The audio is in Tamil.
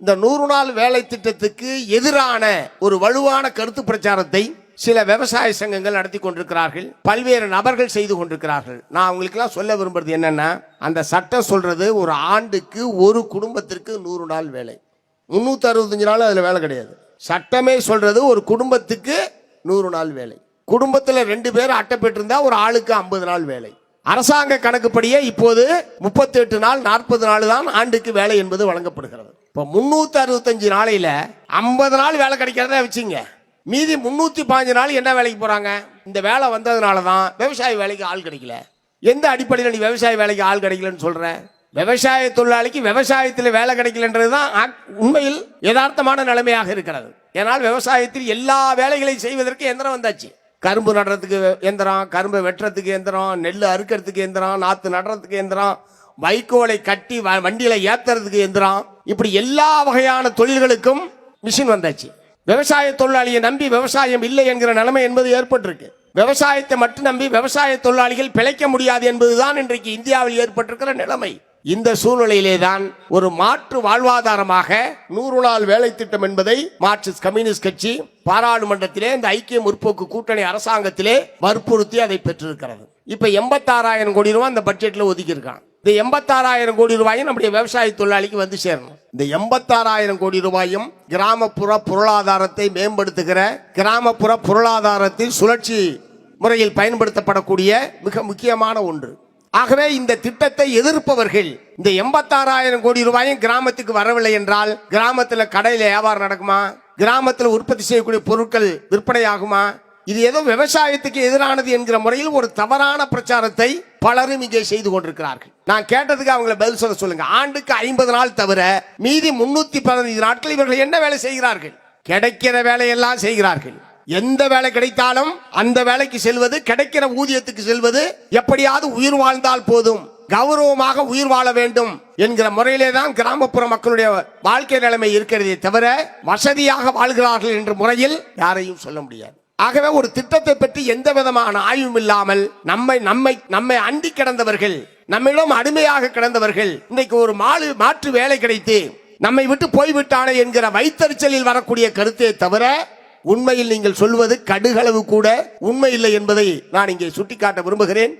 இந்த நூறு நாள் வேலை திட்டத்துக்கு எதிரான ஒரு வலுவான கருத்து பிரச்சாரத்தை சில விவசாய சங்கங்கள் நடத்தி கொண்டிருக்கிறார்கள். பல்வேறு நபர்கள் செய்து கொண்டிருக்கிறார்கள். நான் அவங்களுக்கெல்லாம் சொல்ல விரும்புறது என்னென்னா அந்த சட்டம் சொல்கிறது ஒரு ஆண்டுக்கு ஒரு குடும்பத்திற்கு நூறு நாள் வேலை. முந்நூற்றி அறுபத்தஞ்சு நாள் அதில் வேலை கிடையாது. சட்டமே சொல்கிறது ஒரு குடும்பத்துக்கு நூறு நாள் வேலை. குடும்பத்தில் ரெண்டு பேர் அட்டை பெற்றிருந்தா ஒரு ஆளுக்கு ஐம்பது நாள் வேலை. அரசாங்க கணக்குப்படியே இப்போது 38 நாள் நாற்பது நாள் தான் ஆண்டுக்கு வேலை என்பது வழங்கப்படுகிறது. இப்போ முன்னூத்தி அறுபத்தஞ்சு நாளையில ஐம்பது நாள் வேலை கிடைக்கிறதா வச்சுங்க. மீதி முன்னூத்தி பாஞ்சு நாள் என்ன வேலைக்கு போறாங்க? இந்த வேலை வந்ததுனால தான் விவசாய வேலைக்கு ஆள் கிடைக்கல. எந்த அடிப்படையில் நீ விவசாய வேலைக்கு ஆள் கிடைக்கலன்னு சொல்ற? விவசாய தொழிலாளிக்கு விவசாயத்தில் வேலை கிடைக்கலன்றது தான் உண்மையில் யதார்த்தமான நிலைமையாக இருக்கிறது. ஏனால் விவசாயத்தில் எல்லா வேலைகளையும் செய்வதற்கு எந்திரம் வந்தாச்சு. கரும்பு நடுறதுக்கு எந்திரம் கரும்பை வெட்டுறதுக்கு எந்திரம் நெல் அறுக்கிறதுக்கு எந்திரம் நாற்று நடுறதுக்கு எந்திரம் வைக்கோலை கட்டி வ- வண்டியில ஏத்துறதுக்கு எந்திரம். இப்படி எல்லா வகையான தொழில்களுக்கும் மிஷின் வந்தாச்சு. விவசாய தொழிலாளியை நம்பி விவசாயம் இல்லை என்கிற நிலைமை என்பது ஏற்பட்டிருக்கு. விவசாயத்தை மட்டும் நம்பி விவசாய தொழிலாளிகள் பிழைக்க முடியாது என்பதுதான் இன்றைக்கு இந்தியாவில் ஏற்பட்டிருக்கிற நிலைமை. இந்த சூழ்நிலையிலே தான் ஒரு மாற்று வாழ்வாதாரமாக நூறு நாள் வேலை திட்டம் என்பதை மார்க்சிஸ்ட் கம்யூனிஸ்ட் கட்சி பாராளுமன்றத்திலே இந்த ஐக்கிய முற்போக்கு கூட்டணி அரசாங்கத்திலே வற்புறுத்தி அதை பெற்றிருக்கிறது. இப்ப எண்பத்தாறாயிரம் கோடி ரூபாய் அந்த பட்ஜெட்ல ஒதுக்கி இருக்கான் இந்த எண்பத்தாறாயிரம் கோடி ரூபாயும் நம்முடைய விவசாய தொழிலாளிக்கு வந்து சேரணும். இந்த எண்பத்தாறாயிரம் கோடி ரூபாயும் கிராமப்புற பொருளாதாரத்தை மேம்படுத்துகிற கிராமப்புற பொருளாதாரத்தின் சுழற்சி முறையில் பயன்படுத்தப்படக்கூடிய மிக முக்கியமான ஒன்று. ஆகவே இந்த திட்டத்தை எதிர்ப்பவர்கள் இந்த எண்பத்தாறாயிரம் கோடி ரூபாயும் கிராமத்துக்கு வரவில்லை என்றால் கிராமத்துல கடையில வியாபாரம் நடக்குமா? கிராமத்தில் உற்பத்தி செய்யக்கூடிய பொருட்கள் விற்பனை ஆகுமா இது ஏதோ விவசாயத்துக்கு எதிரானது என்கிற முறையில் ஒரு தவறான பிரச்சாரத்தை பலரும் இங்கே செய்து கொண்டிருக்கிறார்கள். நான் கேட்டதுக்கு அவங்கள பதில் சொல்ல சொல்லுங்க. ஆண்டுக்கு ஐம்பது நாள் தவிர மீதி முன்னூத்தி பதினைந்து நாட்கள் இவர்கள் என்ன வேலை செய்கிறார்கள்? கிடைக்கிற வேலையெல்லாம் செய்கிறார்கள். எந்த வேலை கிடைத்தாலும் அந்த வேலைக்கு செல்வது கிடைக்கிற ஊதியத்துக்கு செல்வது எப்படியாவது உயிர் வாழ்ந்தால் போதும். கௌரவமாக உயிர் வாழ வேண்டும் என்கிற முறையிலே தான் கிராமப்புற மக்களுடைய வாழ்க்கை நிலைமை இருக்கிறதே தவிர வசதியாக வாழ்கிறார்கள் என்ற முறையில் யாரையும் சொல்ல முடியாது. ஆகவே ஒரு திட்டத்தை பற்றி எந்த விதமான ஆய்வும் இல்லாமல் நம்மை நம்மை நம்மை அண்டி கிடந்தவர்கள் நம்மிடம் அடிமையாக கிடந்தவர்கள் இன்னைக்கு ஒரு மாலு மாற்று வேலை கிடைத்து நம்மை விட்டு போய்விட்டானே என்கிற வைத்தறிச்சலில் வரக்கூடிய கருத்தை தவிர உண்மையில் நீங்கள் சொல்வது கடுகளவு கூட உண்மை இல்லை என்பதை நான் இங்கே சுட்டிக்காட்ட விரும்புகிறேன்.